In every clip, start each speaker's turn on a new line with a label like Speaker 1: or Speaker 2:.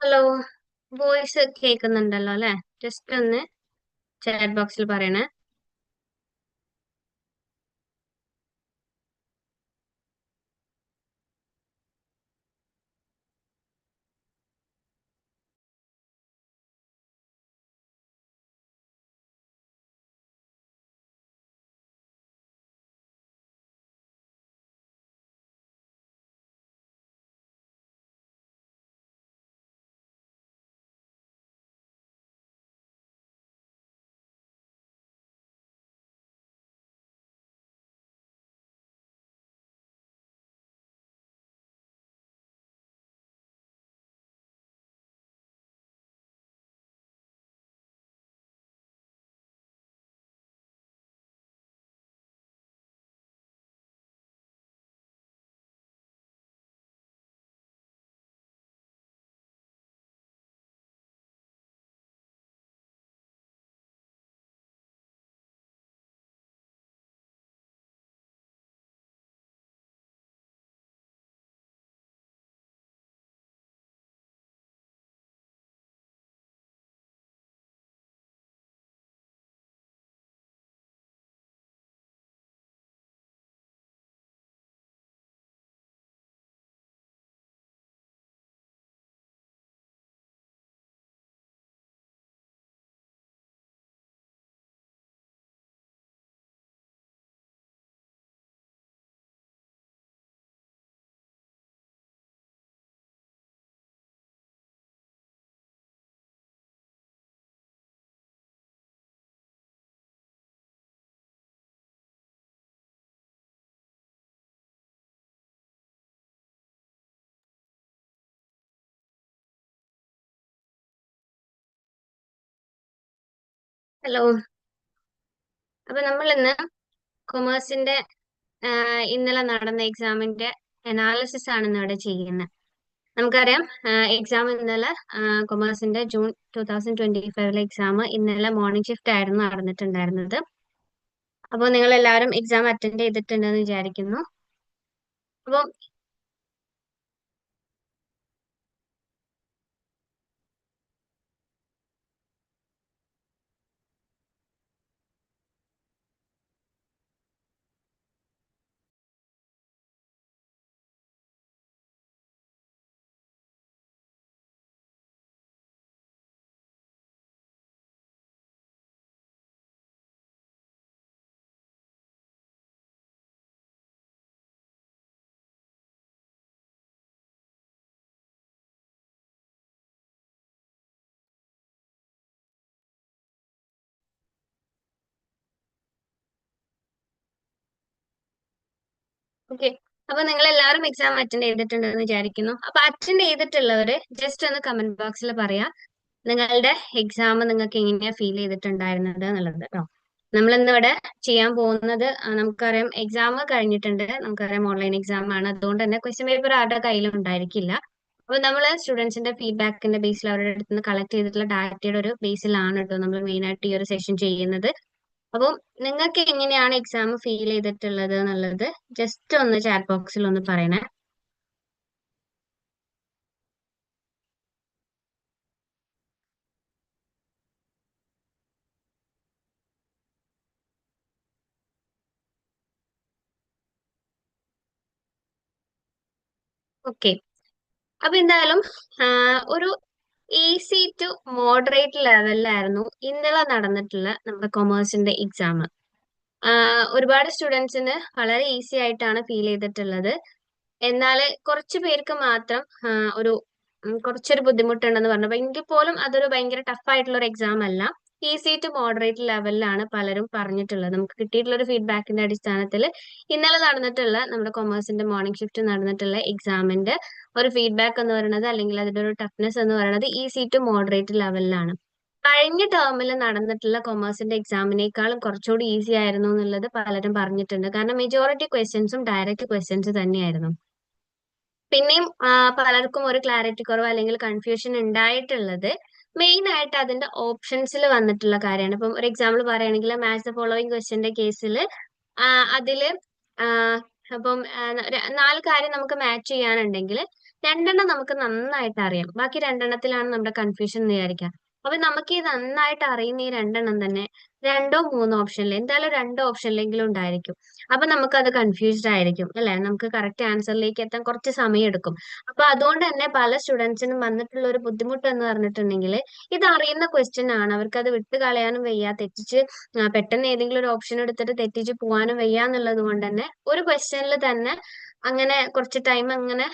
Speaker 1: Hello voice കേൾക്കുന്നുണ്ടല്ലോ അല്ലെ? Just ഒന്ന് ചാറ്റ് ബോക്സിൽ പറയണേ. ഹലോ. അപ്പൊ നമ്മൾ ഇന്ന് കൊമേഴ്സിന്റെ ഇന്നലെ നടന്ന എക്സാമിന്റെ അനാലിസിസ് ആണ് ഇന്ന് ഇവിടെ ചെയ്യുന്നത് നമുക്കറിയാം എക്സാം ഇന്നലെ കൊമേഴ്സിന്റെ ജൂൺ ടൂ തൗസൻഡ് ട്വന്റി ഫൈവിലെ എക്സാം ഇന്നലെ മോർണിംഗ് ഷിഫ്റ്റ് ആയിരുന്നു നടന്നിട്ടുണ്ടായിരുന്നത്. അപ്പോൾ നിങ്ങൾ എല്ലാവരും എക്സാം അറ്റൻഡ് ചെയ്തിട്ടുണ്ടെന്ന് വിചാരിക്കുന്നു. അപ്പോൾ ഓക്കെ. അപ്പൊ നിങ്ങൾ എല്ലാവരും എക്സാം അറ്റൻഡ് ചെയ്തിട്ടുണ്ടെന്ന് വിചാരിക്കുന്നു. അപ്പൊ അറ്റൻഡ് ചെയ്തിട്ടുള്ളവര് ജസ്റ്റ് ഒന്ന് കമന്റ് ബോക്സിൽ പറയാ നിങ്ങളുടെ എക്സാം നിങ്ങൾക്ക് എങ്ങനെയാ ഫീൽ ചെയ്തിട്ടുണ്ടായിരുന്നത് എന്നുള്ളത് കേട്ടോ നമ്മൾ ഇന്നിവിടെ ചെയ്യാൻ പോകുന്നത് നമുക്കറിയാം എക്സാം കഴിഞ്ഞിട്ടുണ്ട് നമുക്കറിയാം ഓൺലൈൻ എക്സാം ആണ്. അതുകൊണ്ട് തന്നെ ക്വസ്റ്റ്യൻ പേപ്പർ ആരുടെ കയ്യിലും ഉണ്ടായിരിക്കില്ല. അപ്പൊ നമ്മൾ സ്റ്റുഡൻസിന്റെ ഫീഡ്ബാക്കിന്റെ ബേസിൽ അവരുടെ അടുത്ത് നിന്ന് കളക്ട് ചെയ്തിട്ടുള്ള ഡാറ്റയുടെ ഒരു ബേസിലാണ് കേട്ടോ നമ്മൾ മെയിൻ ആയിട്ട് ഈ ഒരു സെഷൻ ചെയ്യുന്നത്. അപ്പം നിങ്ങൾക്ക് എങ്ങനെയാണ് എക്സാം ഫീൽ ചെയ്തിട്ടുള്ളത് എന്നുള്ളത്? ജസ്റ്റ് ഒന്ന് ചാറ്റ് ബോക്സിൽ ഒന്ന് പറയണേ. ഓക്കെ അപ്പൊ എന്തായാലും ഒരു ഈസി ടു മോഡറേറ്റ് ലെവലിലായിരുന്നു ഇന്നലെ നടന്നിട്ടുള്ള നമ്മുടെ കൊമേഴ്സിന്റെ എക്സാം ഒരുപാട് സ്റ്റുഡൻസിന് വളരെ ഈസി ആയിട്ടാണ് ഫീൽ ചെയ്തിട്ടുള്ളത്. എന്നാൽ കുറച്ച് പേർക്ക് മാത്രം ഒരു കുറച്ചൊരു ബുദ്ധിമുട്ടുണ്ടെന്ന് പറഞ്ഞു. എങ്കിൽ പോലും അതൊരു ഭയങ്കര ടഫ് ആയിട്ടുള്ള ഒരു എക്സാം അല്ല. ഈസി ടു മോഡറേറ്റ് ലെവലിലാണ് പലരും പറഞ്ഞിട്ടുള്ളത്. നമുക്ക് കിട്ടിയിട്ടുള്ള ഒരു ഫീഡ്ബാക്കിന്റെ അടിസ്ഥാനത്തിൽ ഇന്നലെ നടന്നിട്ടുള്ള നമ്മുടെ കൊമേഴ്സിന്റെ മോർണിംഗ് ഷിഫ്റ്റ് നടന്നിട്ടുള്ള എക്സാമിന്റെ ഒരു ഫീഡ്ബാക്ക് എന്ന് പറയുന്നത് അല്ലെങ്കിൽ അതിന്റെ ഒരു ടഫ്നെസ് എന്ന് പറയുന്നത് ഈസി ടു മോഡറേറ്റ് ലെവലിലാണ്. കഴിഞ്ഞ ടേമിൽ നടന്നിട്ടുള്ള കൊമേഴ്സിന്റെ എക്സാമിനേക്കാളും കുറച്ചുകൂടി ഈസി ആയിരുന്നു എന്നുള്ളത് പലരും പറഞ്ഞിട്ടുണ്ട്. കാരണം മെജോറിറ്റി ക്വസ്റ്റ്യൻസും ഡയറക്റ്റ് ക്വസ്റ്റ്യൻസ് തന്നെയായിരുന്നു. പിന്നെയും പലർക്കും ഒരു ക്ലാരിറ്റി കുറവ് അല്ലെങ്കിൽ കൺഫ്യൂഷൻ ഉണ്ടായിട്ടുള്ളത് മെയിൻ ആയിട്ട് അതിന്റെ ഓപ്ഷൻസിൽ വന്നിട്ടുള്ള കാര്യമാണ്. ഇപ്പം ഒരു എക്സാമ്പിൾ പറയുകയാണെങ്കിൽ മാച്ച് ദ ഫോളോയിങ് ക്വസ്റ്റ്യന്റെ കേസിൽ അതിൽ അപ്പം നാല് കാര്യം നമുക്ക് മാച്ച് ചെയ്യാനുണ്ടെങ്കിൽ രണ്ടെണ്ണം നമുക്ക് നന്നായിട്ട് അറിയാം. ബാക്കി രണ്ടെണ്ണത്തിലാണ് നമ്മുടെ കൺഫ്യൂഷൻ എന്ന് വിചാരിക്കാം അപ്പൊ നമുക്ക് ഈ നന്നായിട്ട് അറിയുന്ന ഈ രണ്ടെണ്ണം തന്നെ രണ്ടോ മൂന്നോ ഓപ്ഷനിൽ എന്തായാലും രണ്ടോ ഓപ്ഷനിലെങ്കിലും ഉണ്ടായിരിക്കും. അപ്പൊ നമുക്ക് അത് കൺഫ്യൂസ്ഡ് ആയിരിക്കും അല്ലെ? നമുക്ക് കറക്റ്റ് ആൻസറിലേക്ക് എത്താൻ കുറച്ച് സമയം എടുക്കും അപ്പൊ അതുകൊണ്ട് തന്നെ പല സ്റ്റുഡൻസിനും വന്നിട്ടുള്ള ഒരു ബുദ്ധിമുട്ട് എന്ന് പറഞ്ഞിട്ടുണ്ടെങ്കിൽ ഇത് അറിയുന്ന ക്വസ്റ്റ്യൻ ആണ്. അവർക്ക് അത് വിട്ട് കളയാനും വയ്യ തെറ്റിച്ച് പെട്ടെന്ന് ഏതെങ്കിലും ഒരു ഓപ്ഷൻ എടുത്തിട്ട് തെറ്റിച്ച് പോകാനും വയ്യ എന്നുള്ളത് കൊണ്ട് തന്നെ ഒരു ക്വസ്റ്റ്യനിൽ തന്നെ അങ്ങനെ കുറച്ച് ടൈം അങ്ങനെ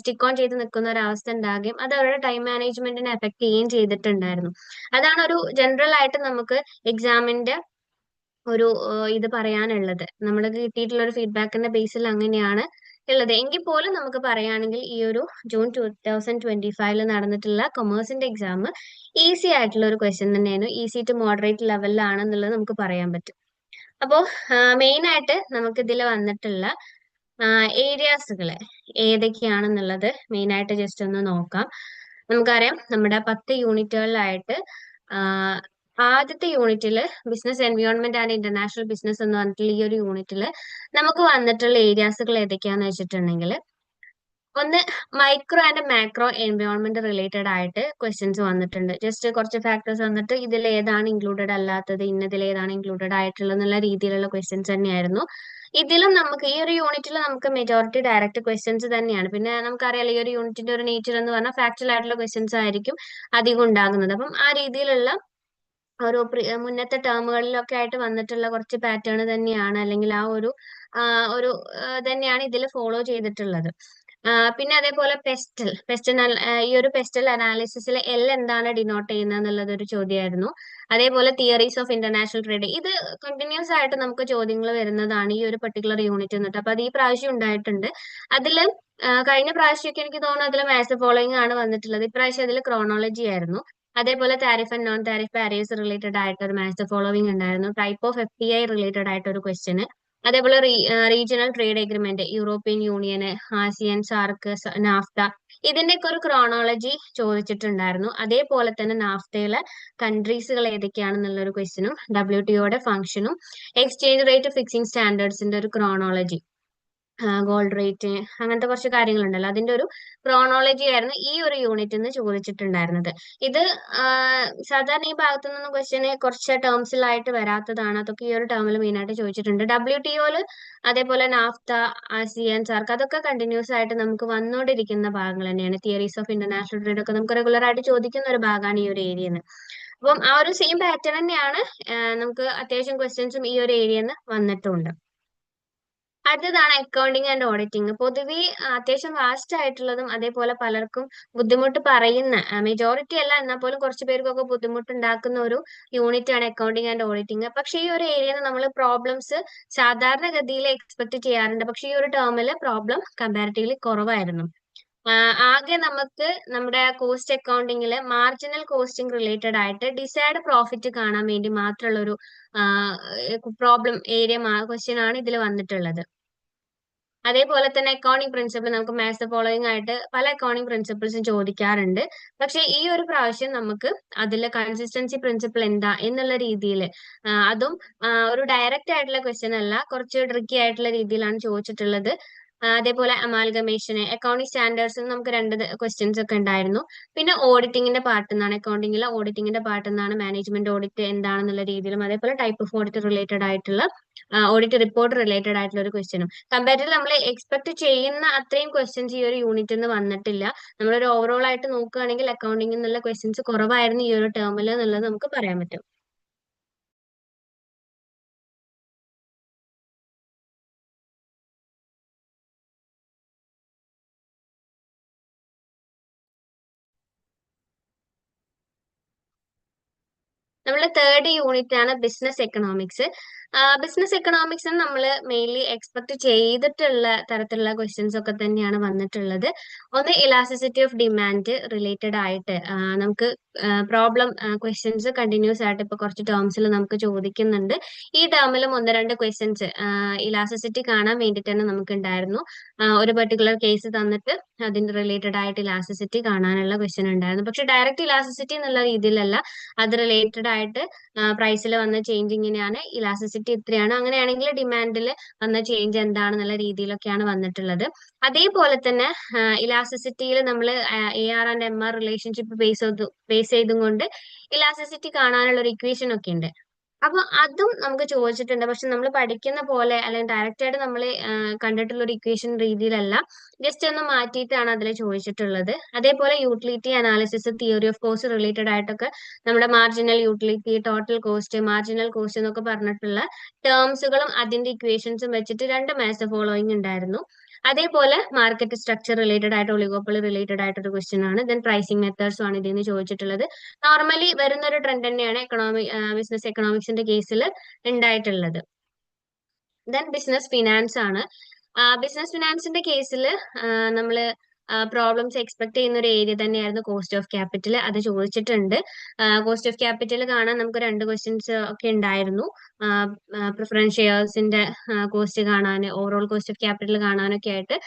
Speaker 1: സ്റ്റിക്ക് ഓൺ ചെയ്ത് നിൽക്കുന്ന ഒരു അവസ്ഥ ഉണ്ടാകുകയും അത് അവരുടെ ടൈം മാനേജ്മെന്റിനെ എഫക്ട് ചെയ്യുകയും ചെയ്തിട്ടുണ്ടായിരുന്നു. അതാണ് ഒരു ജനറൽ ആയിട്ട് നമുക്ക് എക്സാമിന്റെ ഒരു ഇത് പറയാനുള്ളത്. നമ്മൾ കിട്ടിയിട്ടുള്ള ഒരു ഫീഡ്ബാക്കിന്റെ ബേസിൽ അങ്ങനെയാണ് ഉള്ളത്. എങ്കിൽ പോലും നമുക്ക് പറയുകയാണെങ്കിൽ ഈ ഒരു ജൂൺ ടൂ തൗസൻഡ് ട്വന്റി ഫൈവിൽ നടന്നിട്ടുള്ള കൊമേഴ്സിന്റെ എക്സാം ഈസി ആയിട്ടുള്ള ഒരു ക്വസ്റ്റ്യൻ തന്നെയാണ്. ഈസി ടു മോഡറേറ്റ് ലെവലിലാണെന്നുള്ളത് നമുക്ക് പറയാൻ പറ്റും. അപ്പോൾ മെയിൻ ആയിട്ട് നമുക്ക് ഇതിൽ വന്നിട്ടുള്ള ഏരിയാസുകൾ ഏതൊക്കെയാണെന്നുള്ളത് മെയിൻ ആയിട്ട് ജസ്റ്റ് ഒന്ന് നോക്കാം. നമുക്കറിയാം നമ്മുടെ പത്ത് യൂണിറ്റുകളിലായിട്ട് ആദ്യത്തെ യൂണിറ്റിൽ business environment and international business എന്ന് പറഞ്ഞിട്ടുള്ള ഈ ഒരു യൂണിറ്റിൽ നമുക്ക് വന്നിട്ടുള്ള ഏരിയാസുകൾ ഏതൊക്കെയാന്ന് വെച്ചിട്ടുണ്ടെങ്കിൽ ഒന്ന് micro and macro environment related ആയിട്ട് ക്വസ്റ്റ്യൻസ് വന്നിട്ടുണ്ട്. ജസ്റ്റ് കുറച്ച് ഫാക്ടേഴ്സ് വന്നിട്ട് ഇതിൽ ഏതാണ് ഇൻക്ലൂഡഡ് അല്ലാത്തത് ഇന്നതിൽ ഏതാണ് ഇൻക്ലൂഡഡ് ആയിട്ടുള്ളത് എന്നുള്ള രീതിയിലുള്ള ക്വസ്റ്റ്യൻസ് തന്നെയായിരുന്നു. ഇതിലും നമുക്ക് ഈ ഒരു യൂണിറ്റിൽ നമുക്ക് മെജോറിറ്റി ഡയറക്റ്റ് ക്വസ്റ്റ്യൻസ് തന്നെയാണ്. പിന്നെ നമുക്കറിയാലോ ഈ ഒരു യൂണിറ്റിന്റെ ഒരു നേച്ചർ എന്ന് പറഞ്ഞാൽ ഫാക്ച്വൽ ആയിട്ടുള്ള ക്വസ്റ്റ്യൻസ് ആയിരിക്കും അധികം ഉണ്ടാകുന്നത്. അപ്പം ആ രീതിയിലുള്ള ഓരോ മുന്നത്തെ ടേമുകളിലൊക്കെ ആയിട്ട് വന്നിട്ടുള്ള കുറച്ച് പാറ്റേൺ തന്നെയാണ് അല്ലെങ്കിൽ ആ ഒരു ഒരു തന്നെയാണ് ഇതിൽ ഫോളോ ചെയ്തിട്ടുള്ളത്. പിന്നെ അതേപോലെ പെസ്റ്റൽ പെസ്റ്റൽ ഈ ഒരു പെസ്റ്റൽ അനാലിസിസിൽ എൽ എന്താണ് ഡിനോട്ട് ചെയ്യുന്നത് എന്നുള്ളത് ഒരു ചോദ്യമായിരുന്നു. അതേപോലെ തിയറീസ് ഓഫ് ഇന്റർനാഷണൽ ട്രേഡ് ഇത് കണ്ടിന്യൂസ് ആയിട്ട് നമുക്ക് ചോദ്യങ്ങൾ വരുന്നതാണ് ഈ ഒരു പെർട്ടിക്കുലർ യൂണിറ്റ് എന്നിട്ട് അപ്പൊ അത് ഈ പ്രാവശ്യം ഉണ്ടായിട്ടുണ്ട്. അതിൽ കഴിഞ്ഞ പ്രാവശ്യമൊക്കെ എനിക്ക് തോന്നുന്നു അതിൽ മാത്സ് ഫോളോയിങ് ആണ് വന്നിട്ടുള്ളത്. ഇപ്രാവശ്യം അതിൽ ക്രോണോളജി ആയിരുന്നു. അതേപോലെ tariff and non tariff barriers related ആയിട്ട് ഒരു മാത്സ് ഫോളോവിംഗ് ഉണ്ടായിരുന്നു. Type of F I related ആയിട്ട് ഒരു ക്വസ്റ്റ്യന് അതേപോലെ regional trade agreement European union ASEAN SAARC NAFTA ഇതിന്റെയൊക്കെ ഒരു ക്രോണോളജി ചോദിച്ചിട്ടുണ്ടായിരുന്നു. അതേപോലെ തന്നെ നാഫ്തയിലെ കൺട്രീസുകൾ ഏതൊക്കെയാണെന്നുള്ള ഒരു ക്വസ്റ്റിനും ഡബ്ല്യു ടിഒയുടെ ഫംഗ്ഷനും എക്സ്ചേഞ്ച് റേറ്റ് ഫിക്സിംഗ് സ്റ്റാൻഡേർഡ്സിന്റെ ഒരു ക്രോണോളജി ഗോൾഡ് റേറ്റ് അങ്ങനത്തെ കുറച്ച് കാര്യങ്ങളുണ്ടല്ലോ. അതിന്റെ ഒരു ക്രോണോളജി ആയിരുന്നു ഈ ഒരു യൂണിറ്റ് നിന്ന് ചോദിച്ചിട്ടുണ്ടായിരുന്നത്. ഇത് സാധാരണ ഈ ഭാഗത്തു നിന്ന് ക്വസ്റ്റ്യന് കുറച്ച് ടേംസിലായിട്ട് വരാത്തതാണ്. അതൊക്കെ ഈ ഒരു ടേമിൽ മെയിൻ ആയിട്ട് ചോദിച്ചിട്ടുണ്ട്. ഡബ്ല്യു ടി ഒൽ അതേപോലെ നാഫ്ത ആസിയൻ സാർക്ക് അതൊക്കെ കണ്ടിന്യൂസ് ആയിട്ട് നമുക്ക് വന്നുകൊണ്ടിരിക്കുന്ന ഭാഗങ്ങൾ തന്നെയാണ്. തിയറീസ് ഓഫ് ഇന്റർനാഷണൽ ട്രേഡ് ഒക്കെ നമുക്ക് റെഗുലർ ആയിട്ട് ചോദിക്കുന്ന ഒരു ഭാഗമാണ് ഈ ഒരു ഏരിയയിൽ അപ്പം ആ ഒരു സെയിം പാറ്റേൺ തന്നെയാണ് നമുക്ക് അത്യാവശ്യം ക്വസ്റ്റ്യൻസും ഈ ഒരു ഏരിയയിൽ നിന്ന് വന്നിട്ടുണ്ട്. അടുത്തതാണ് അക്കൗണ്ടിങ് ആൻഡ് ഓഡിറ്റിംഗ് പൊതുവെ അത്യാവശ്യം വാസ്റ്റ് ആയിട്ടുള്ളതും അതേപോലെ പലർക്കും ബുദ്ധിമുട്ട് പറയുന്ന മെജോറിറ്റി അല്ല എന്നാൽ പോലും കുറച്ച് പേർക്കൊക്കെ ബുദ്ധിമുട്ട് ഉണ്ടാക്കുന്ന ഒരു യൂണിറ്റ് ആണ് അക്കൗണ്ടിങ് ആൻഡ് ഓഡിറ്റിംഗ് പക്ഷെ ഈ ഒരു ഏരിയയിൽ നമ്മൾ പ്രോബ്ലംസ് സാധാരണഗതിയിൽ എക്സ്പെക്ട് ചെയ്യാറുണ്ട്. പക്ഷെ ഈ ഒരു ടേമിൽ പ്രോബ്ലം കമ്പാരിറ്റീവ്ലി കുറവായിരുന്നു. ആകെ നമുക്ക് നമ്മുടെ കോസ്റ്റ് അക്കൗണ്ടിങ്ങിൽ മാർജിനൽ കോസ്റ്റിംഗ് റിലേറ്റഡ് ആയിട്ട് ഡിസൈഡ് പ്രോഫിറ്റ് കാണാൻ വേണ്ടി മാത്രമുള്ള ഒരു പ്രോബ്ലം ഏരിയ ക്വസ്റ്റ്യൻ ആണ് ഇതിൽ വന്നിട്ടുള്ളത്. അതേപോലെ തന്നെ അക്കൗണ്ടിങ് പ്രിൻസിപ്പിൾ നമുക്ക് മാത്സ് ഫോളോയിങ് ആയിട്ട് പല അക്കൗണ്ടിങ് പ്രിൻസിപ്പിൾസും ചോദിക്കാറുണ്ട്. പക്ഷെ ഈ ഒരു പ്രാവശ്യം നമുക്ക് അതിലെ കൺസിസ്റ്റൻസി പ്രിൻസിപ്പിൾ എന്താ എന്നുള്ള രീതിയിൽ അതും ഒരു ഡയറക്റ്റ് ആയിട്ടുള്ള ക്വസ്റ്റ്യൻ അല്ല കുറച്ച് ട്രിക്കി ആയിട്ടുള്ള രീതിയിലാണ് ചോദിച്ചിട്ടുള്ളത്. അതേപോലെ അമാൽഗമേഷന് അക്കൗണ്ടിങ് സ്റ്റാൻഡേർഡ്സ് നമുക്ക് രണ്ട് ക്വസ്റ്റ്യൻസ് ഒക്കെ ഉണ്ടായിരുന്നു. പിന്നെ ഓഡിറ്റിംഗിന്റെ പാർട്ട് എന്നാണ് അക്കൗണ്ടിങ്ങിലെ ഓഡിറ്റിംഗിന്റെ പാർട്ട് എന്നാണ് മാനേജ്മെന്റ് ഓഡിറ്റ് എന്താണെന്നുള്ള രീതിയിലും അതേപോലെ ടൈപ്പ് ഓഫ് ഓഡിറ്റ് റിലേറ്റഡ് ആയിട്ടുള്ള ഓഡിറ്റ് റിപ്പോർട്ട് റിലേറ്റഡ് ആയിട്ടുള്ള ഒരു ക്വസ്റ്റ്യനും കമ്പാരിറ്റീവ് നമ്മൾ എക്സ്പെക്ട് ചെയ്യുന്ന അത്രയും ക്വസ്റ്റ്യൻസ് ഈ ഒരു യൂണിറ്റിൽ നിന്ന് വന്നിട്ടില്ല. നമ്മളൊരു ഓവറോൾ ആയിട്ട് നോക്കുകയാണെങ്കിൽ അക്കൗണ്ടിംഗ് എന്നുള്ള ക്വസ്റ്റ്യൻസ് കുറവായിരുന്നു ഈ ഒരു ടേമിൽ എന്നുള്ളത് നമുക്ക് പറയാൻ പറ്റും. നമ്മുടെ തേർഡ് യൂണിറ്റ് ആണ് ബിസിനസ് എക്കണോമിക്സ് ബിസിനസ് എക്കണോമിക്സ് നമ്മൾ മെയിൻലി എക്സ്പെക്ട് ചെയ്തിട്ടുള്ള തരത്തിലുള്ള ക്വസ്റ്റ്യൻസ് ഒക്കെ തന്നെയാണ് വന്നിട്ടുള്ളത്. ഒന്ന് ഇലാസ്റ്റിസിറ്റി ഓഫ് ഡിമാൻഡ് റിലേറ്റഡ് ആയിട്ട് നമുക്ക് പ്രോബ്ലം ക്വസ്റ്റ്യൻസ് കണ്ടിന്യൂസ് ആയിട്ട് ഇപ്പൊ കുറച്ച് ടേംസിൽ നമുക്ക് ചോദിക്കുന്നുണ്ട്. ഈ ടേമിലും ഒന്ന് രണ്ട് ക്വസ്റ്റ്യൻസ് ഇലാസ്റ്റിസിറ്റി കാണാൻ വേണ്ടിയിട്ട് തന്നെ നമുക്ക് ഉണ്ടായിരുന്നു ഒരു പെർട്ടിക്കുലർ കേസ് തന്നിട്ട് അതിന് റിലേറ്റഡ് ആയിട്ട് ഇലാസ്റ്റിസിറ്റി കാണാനുള്ള ക്വസ്റ്റ്യൻ ഉണ്ടായിരുന്നു. പക്ഷെ ഡയറക്റ്റ് ഇലാസ്റ്റിസിറ്റി എന്നുള്ള രീതിയിലല്ല. അത് റിലേറ്റഡ് ആയിട്ട് പ്രൈസിൽ വന്ന ചേഞ്ച് ചേഞ്ചിങ്ങിനെയാണ് ഇലാസ്റ്റിസിറ്റി ഇലാസ്റ്റിസിറ്റി ഇത്രയാണ് അങ്ങനെയാണെങ്കിൽ ഡിമാൻഡിൽ വന്ന ചേഞ്ച് എന്താണെന്നുള്ള രീതിയിലൊക്കെയാണ് വന്നിട്ടുള്ളത്. അതേപോലെ തന്നെ ഇലാസ്റ്റിസിറ്റിയിൽ നമ്മൾ A R and M R relationship base base ചെയ്തും കൊണ്ട് ഇലാസ്റ്റിസിറ്റി കാണാനുള്ള ഒരു ഇക്വേഷൻ ഒക്കെ ഉണ്ട്. അപ്പൊ അതും നമുക്ക് ചോദിച്ചിട്ടുണ്ട്. പക്ഷെ നമ്മൾ പഠിക്കുന്ന പോലെ അല്ലെങ്കിൽ ഡയറക്റ്റ് ആയിട്ട് നമ്മൾ കണ്ടിട്ടുള്ള ഒരു ഇക്വേഷൻ രീതിയിലല്ല. ജസ്റ്റ് ഒന്ന് മാറ്റിയിട്ടാണ് അതിൽ ചോദിച്ചിട്ടുള്ളത്. അതേപോലെ utility analysis theory of cost related ആയിട്ടൊക്കെ നമ്മുടെ marginal utility total cost marginal cost എന്നൊക്കെ പറഞ്ഞിട്ടുള്ള ടേംസുകളും അതിന്റെ ഇക്വേഷൻസും വെച്ചിട്ട് രണ്ട് മാത്സ് ഫോളോയിങ് ഉണ്ടായിരുന്നു. അതേപോലെ മാർക്കറ്റ് സ്ട്രക്ചർ റിലേറ്റഡ് ആയിട്ട് ഒളിഗോപ്പൊളി റിലേറ്റഡ് ആയിട്ട് ഒരു ക്വസ്റ്റ്യൻ ആണ്. ദെൻ പ്രൈസിംഗ് മെത്തേഡ്സും ആണ് ഇതിൽ നിന്ന് ചോദിച്ചിട്ടുള്ളത്. നോർമലി വരുന്ന ഒരു ട്രെൻഡ് തന്നെയാണ് എക്കണോമിക് ബിസിനസ് എക്കണോമിക്സിന്റെ കേസിൽ ഉണ്ടായിട്ടുള്ളത് ദെൻ ബിസിനസ് ഫിനാൻസ് ആണ്. ബിസിനസ് ഫിനാൻസിന്റെ കേസിൽ നമ്മൾ പ്രോബ്ലംസ് എക്സ്പെക്ട് ചെയ്യുന്ന ഒരു ഏരിയ തന്നെയായിരുന്നു കോസ്റ്റ് ഓഫ് ക്യാപിറ്റൽ അത് ചോദിച്ചിട്ടുണ്ട്. കോസ്റ്റ് ഓഫ് ക്യാപിറ്റൽ കാണാൻ നമുക്ക് രണ്ട് ക്വസ്റ്റ്യൻസ് ഒക്കെ ഉണ്ടായിരുന്നു. പ്രിഫറൻസ് ഷെയർസിന്റെ കോസ്റ്റ് കാണാൻ ഓവറോൾ കോസ്റ്റ് ഓഫ് ക്യാപിറ്റൽ കാണാനൊക്കെ ആയിട്ട്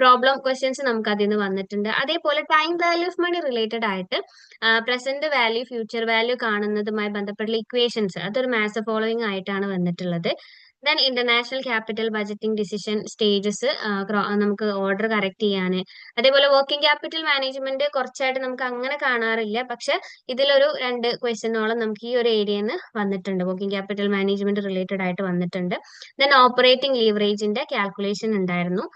Speaker 1: പ്രോബ്ലം ക്വസ്റ്റ്യൻസ് നമുക്ക് അതിൽ നിന്ന് വന്നിട്ടുണ്ട്. അതേപോലെ time value of money related ആയിട്ട് പ്രസന്റ് വാല്യൂ ഫ്യൂച്ചർ വാല്യൂ കാണുന്നതുമായി ബന്ധപ്പെട്ടുള്ള ഇക്വേഷൻസ് അതൊരു മാസ് ഫോളോയിങ് ആയിട്ടാണ് വന്നിട്ടുള്ളത്. Then international capital budgeting decision stages നമുക്ക് ഓർഡർ കറക്റ്റ് ചെയ്യാൻ അതേപോലെ വർക്കിംഗ് ക്യാപിറ്റൽ മാനേജ്മെന്റ് കുറച്ചായിട്ട് നമുക്ക് അങ്ങനെ കാണാറില്ല. പക്ഷെ ഇതിലൊരു രണ്ട് ക്വസ്റ്റ്യനോളം നമുക്ക് ഈ ഒരു ഏരിയയിൽ നിന്ന് വന്നിട്ടുണ്ട്. വർക്കിംഗ് ക്യാപിറ്റൽ മാനേജ്മെന്റ് റിലേറ്റഡ് ആയിട്ട് വന്നിട്ടുണ്ട്. ദെൻ ഓപ്പറേറ്റിംഗ് ലീവറേജിന്റെ കാൽക്കുലേഷൻ ഉണ്ടായിരുന്നു.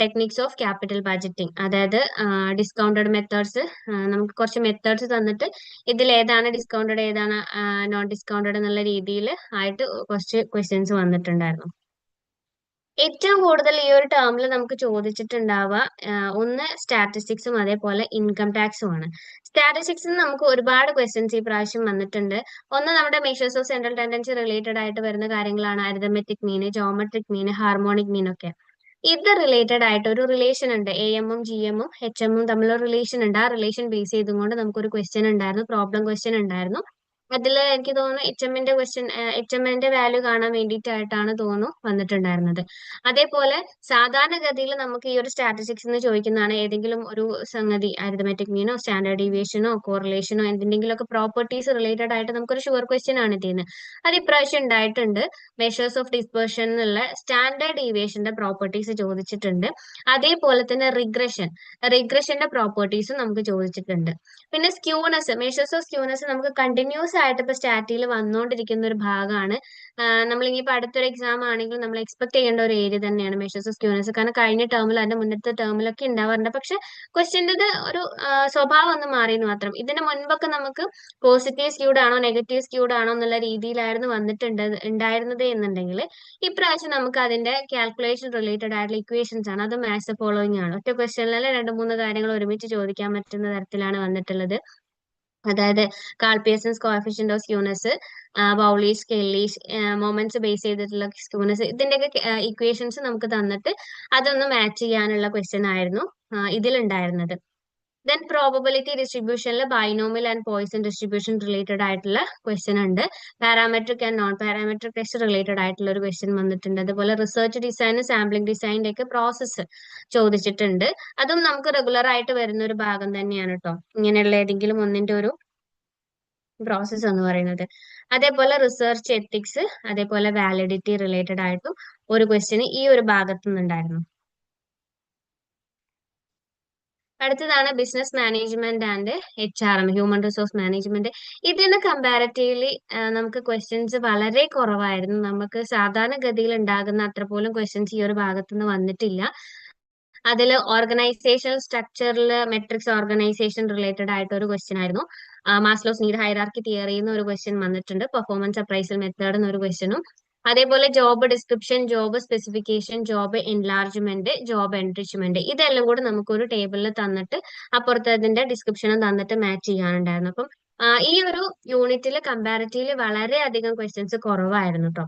Speaker 1: ടെക്നിക്സ് ഓഫ് ക്യാപിറ്റൽ ബജറ്റിംഗ് അതായത് ഡിസ്കൗണ്ടഡ് മെത്തേഡ്സ് നമുക്ക് കുറച്ച് മെത്തേഡ്സ് തന്നിട്ട് ഇതിൽ ഏതാണ് ഡിസ്കൗണ്ടഡ് ഏതാണ് നോൺ ഡിസ്കൗണ്ടഡ് എന്നുള്ള രീതിയിൽ ആയിട്ട് കുറച്ച് ക്വസ്റ്റ്യൻസ് വന്നിട്ടുണ്ടായിരുന്നു. ഏറ്റവും കൂടുതൽ ഈ ഒരു ടേമിൽ നമുക്ക് ചോദിച്ചിട്ടുണ്ടാവുക ഒന്ന് സ്റ്റാറ്റിസ്റ്റിക്സും അതേപോലെ ഇൻകം ടാക്സും ആണ്. സ്റ്റാറ്റിസ്റ്റിക്സിൽ നമുക്ക് ഒരുപാട് ക്വസ്റ്റ്യൻസ് ഈ പ്രാവശ്യം വന്നിട്ടുണ്ട്. ഒന്ന് നമ്മുടെ measures of central tendency related ആയിട്ട് വരുന്ന കാര്യങ്ങളാണ്. Arithmetic mean geometric mean harmonic mean ഒക്കെ. ഇത് റിലേറ്റഡ് ആയിട്ട് ഒരു റിലേഷൻ ഉണ്ട്. എ എമ്മും ജി എമ്മും എച്ച് എമ്മും തമ്മിലുള്ള റിലേഷൻ ഉണ്ട്. ആ റിലേഷൻ ബേസ് ചെയ്തുകൊണ്ട് നമുക്കൊരു ക്വസ്റ്റ്യൻ ഉണ്ടായിരുന്നു. പ്രോബ്ലം ക്വസ്റ്റ്യൻ ഉണ്ടായിരുന്നു. അതിൽ എനിക്ക് തോന്നുന്നു എച്ച് എമ്മിന്റെ ക്വസ്റ്റ്യൻ എച്ച് എമ്മിന്റെ വാല്യൂ കാണാൻ വേണ്ടിയിട്ടായിട്ടാണ് തോന്നുന്നു വന്നിട്ടുണ്ടായിരുന്നത്. അതേപോലെ സാധാരണഗതിയിൽ നമുക്ക് ഈ ഒരു സ്റ്റാറ്റിസ്റ്റിക്സ് എന്ന് ചോദിക്കുന്നതാണ് ഏതെങ്കിലും ഒരു സംഗതി അരിതമാറ്റിക് മീനോ സ്റ്റാൻഡേർഡ് ഡീവിയേഷനോ കോറിലേഷനോ എന്തെങ്കിലുമൊക്കെ പ്രോപ്പർട്ടീസ് റിലേറ്റഡ് ആയിട്ട് നമുക്കൊരു ഷുവർ ക്വസ്റ്റ്യൻ ആണ് ഇതിന് അത് ഇപ്രാവശ്യം ഉണ്ടായിട്ടുണ്ട്. മെഷേഴ്സ് ഓഫ് ഡിസ്പേർഷൻ എന്നുള്ള സ്റ്റാൻഡേർഡ് ഡീവിയേഷന്റെ പ്രോപ്പർട്ടീസ് ചോദിച്ചിട്ടുണ്ട്. അതേപോലെ തന്നെ റിഗ്രഷൻ റിഗ്രഷന്റെ പ്രോപ്പർട്ടീസും നമുക്ക് ചോദിച്ചിട്ടുണ്ട്. പിന്നെ സ്ക്യൂനസ് മെഷേഴ്സ് ഓഫ് സ്ക്യൂനസ് നമുക്ക് കണ്ടിന്യൂസ് ആയിട്ട് ഇപ്പൊ സ്റ്റാറ്റിയിൽ വന്നുകൊണ്ടിരിക്കുന്ന ഒരു ഭാഗമാണ് നമ്മൾ ഇനിയിപ്പോൾ അടുത്തൊരു എക്സാം ആണെങ്കിൽ നമ്മൾ എക്സ്പെക്ട് ചെയ്യേണ്ട ഒരു ഏരിയ തന്നെയാണ് മെഷേഴ്സ് സ്ക്യൂനസ് കാരണം കഴിഞ്ഞ ടേമിൽ അതിന്റെ മുന്നത്തെ ടേമിലൊക്കെ ഉണ്ടാവാറുണ്ട് പക്ഷെ ക്വസ്റ്റ്യന്റെ ഒരു സ്വഭാവം ഒന്ന് മാറിയെന്ന് മാത്രം. ഇതിന് മുൻപൊക്കെ നമുക്ക് പോസിറ്റീവ് സ്ക്യൂഡ് ആണോ നെഗറ്റീവ് സ്ക്യൂഡ് ആണോ എന്നുള്ള രീതിയിലായിരുന്നു വന്നിട്ടുണ്ട് ഉണ്ടായിരുന്നത് എന്നുണ്ടെങ്കിൽ ഇപ്രാവശ്യം നമുക്ക് അതിന്റെ കാൽക്കുലേഷൻ റിലേറ്റഡ് ആയിട്ടുള്ള ഇക്വേഷൻസ് ആണ്. അത് മാത്സ് ഫോളോയിങ് ആണ്. ഒറ്റ ക്വസ്റ്റ്യനിലെ രണ്ട് മൂന്ന് കാര്യങ്ങൾ ഒരുമിച്ച് ചോദിക്കാൻ പറ്റുന്ന തരത്തിലാണ് വന്നിട്ടുള്ളത്. അതായത് Karl Pearson's coefficient of skewness Bowley's Kelly's moments base ചെയ്തിട്ടുള്ള സ്ക്യൂനസ് ഇതിന്റെയൊക്കെ ഇക്വേഷൻസ് നമുക്ക് തന്നിട്ട് അതൊന്ന് മാച്ച് ചെയ്യാനുള്ള ക്വസ്റ്റ്യൻ ആയിരുന്നു ഇതിലുണ്ടായിരുന്നത്. Then probability ഡിസ്ട്രിബ്യൂഷനിൽ binomial and Poisson distribution related ആയിട്ടുള്ള ക്വസ്റ്റ്യൻ ഉണ്ട്. Parametric and non parametric test related ആയിട്ടുള്ള ഒരു ക്വസ്റ്റ്യൻ വന്നിട്ടുണ്ട്. അതുപോലെ റിസർച്ച് ഡിസൈൻ സാമ്പിളിംഗ് ഡിസൈനിന്റെ ഒക്കെ പ്രോസസ്സ് ചോദിച്ചിട്ടുണ്ട്. അതും നമുക്ക് റെഗുലർ ആയിട്ട് വരുന്ന ഒരു ഭാഗം തന്നെയാണ് കേട്ടോ ഇങ്ങനെയുള്ള ഏതെങ്കിലും ഒന്നിന്റെ ഒരു പ്രോസസ്സ് എന്ന് പറയുന്നത്. അതേപോലെ റിസർച്ച് എത്തിക്സ് അതേപോലെ വാലിഡിറ്റി റിലേറ്റഡ് ആയിട്ടും ഒരു ക്വസ്റ്റ്യൻ ഈ ഒരു ഭാഗത്തു നിന്നുണ്ടായിരുന്നു അടുത്തതാണ് business management and H R M human resource management ഇതിന് കമ്പാരറ്റീവ്ലി നമുക്ക് ക്വസ്റ്റ്യൻസ് വളരെ കുറവായിരുന്നു. നമുക്ക് സാധാരണഗതിയിൽ ഉണ്ടാകുന്ന അത്ര പോലും ക്വസ്റ്റ്യൻസ് ഈ ഒരു ഭാഗത്തു നിന്ന് വന്നിട്ടില്ല. അതിൽ ഓർഗനൈസേഷൻ സ്ട്രക്ചറിൽ മെട്രിക്സ് ഓർഗനൈസേഷൻ റിലേറ്റഡ് ആയിട്ട് ഒരു ക്വസ്റ്റ്യൻ ആയിരുന്നു. മാസ്ലോസ് നീഡ് ഹൈറാർക്കി തിയറി എന്ന് ഒരു ക്വസ്റ്റ്യൻ വന്നിട്ടുണ്ട്. പെർഫോമൻസ് അപ്രൈസൽ മെത്തേഡ് എന്നൊരു ക്വസ്റ്റ്യനും അതേപോലെ job description job specification job enlargement job enrichment ഇതെല്ലാം കൂടെ നമുക്ക് ഒരു ടേബിളിൽ തന്നിട്ട് അപ്പുറത്ത് അതിന്റെ ഡിസ്ക്രിപ്ഷനും തന്നിട്ട് മാച്ച് ചെയ്യാനുണ്ടായിരുന്നു. അപ്പം ഈ ഒരു യൂണിറ്റിൽ കമ്പാരിറ്റീവ്ലി വളരെയധികം ക്വസ്റ്റ്യൻസ് കുറവായിരുന്നു കേട്ടോ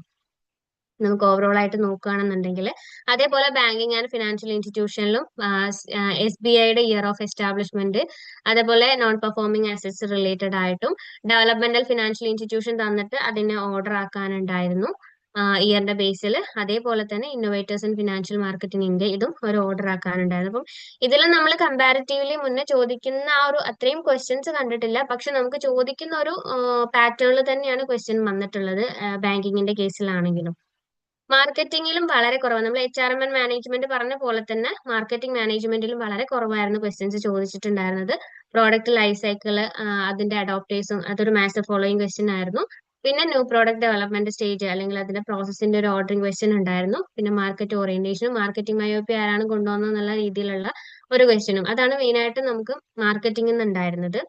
Speaker 1: നമുക്ക് ഓവറോൾ ആയിട്ട് നോക്കുകയാണെന്നുണ്ടെങ്കിൽ അതേപോലെ ബാങ്കിങ് ആൻഡ് ഫിനാൻഷ്യൽ ഇൻസ്റ്റിറ്റ്യൂഷനിലും എസ് ബി ഐയുടെ ഇയർ ഓഫ് എസ്റ്റാബ്ലിഷ്മെന്റ് അതേപോലെ നോൺ പെർഫോമിംഗ് അസറ്റ്സ് റിലേറ്റഡ് ആയിട്ടും ഡെവലപ്മെന്റൽ ഫിനാൻഷ്യൽ ഇൻസ്റ്റിറ്റ്യൂഷൻ തന്നിട്ട് അതിനെ ഓർഡർ ആക്കാനുണ്ടായിരുന്നു. ഇയറിന്റെ ബേസിൽ അതേപോലെ തന്നെ innovators in financial market in India ഇതും ഒരു ഓർഡർ ആക്കാനുണ്ടായിരുന്നു. അപ്പം ഇതിൽ നമ്മൾ കമ്പാരിറ്റീവ്ലി മുന്നേ ചോദിക്കുന്ന ആ ഒരു അത്രയും ക്വസ്റ്റ്യൻസ് കണ്ടിട്ടില്ല. പക്ഷെ നമുക്ക് ചോദിക്കുന്ന ഒരു പാറ്റേണിൽ തന്നെയാണ് ക്വസ്റ്റ്യൻ വന്നിട്ടുള്ളത് ബാങ്കിങ്ങിന്റെ കേസിലാണെങ്കിലും മാർക്കറ്റിംഗിലും വളരെ കുറവാണ്. നമ്മൾ H R M and management പറഞ്ഞ പോലെ തന്നെ മാർക്കറ്റിംഗ് മാനേജ്മെന്റിലും വളരെ കുറവായിരുന്നു ക്വസ്റ്റ്യൻസ് ചോദിച്ചിട്ടുണ്ടായിരുന്നത്. പ്രോഡക്റ്റ് ലൈഫ് സൈക്കിൾ അതിന്റെ അഡോപ്റ്റേഴ്സും അതൊരു മാസ്റ്റർ ഫോളോയിങ് ക്വസ്റ്റ്യൻ ആയിരുന്നു. പിന്നെ ന്യൂ പ്രോഡക്റ്റ് ഡെവലപ്മെന്റ് സ്റ്റേജ് അല്ലെങ്കിൽ അതിന്റെ പ്രോസസ്സിന്റെ ഒരു ഓർഡറിംഗ് ക്വസ്റ്റ്യൻ ഉണ്ടായിരുന്നു. പിന്നെ മാർക്കറ്റ് ഓറിയന്റേഷനും മാർക്കറ്റിംഗ് മയോപ്പി ആരാണ് കൊണ്ടുവന്നെന്നുള്ള രീതിയിലുള്ള ഒരു ക്വസ്റ്റ്യനും അതാണ് മെയിൻ ആയിട്ട് നമുക്ക് മാർക്കറ്റിംഗിൽ നിന്നുണ്ടായിരുന്നത്.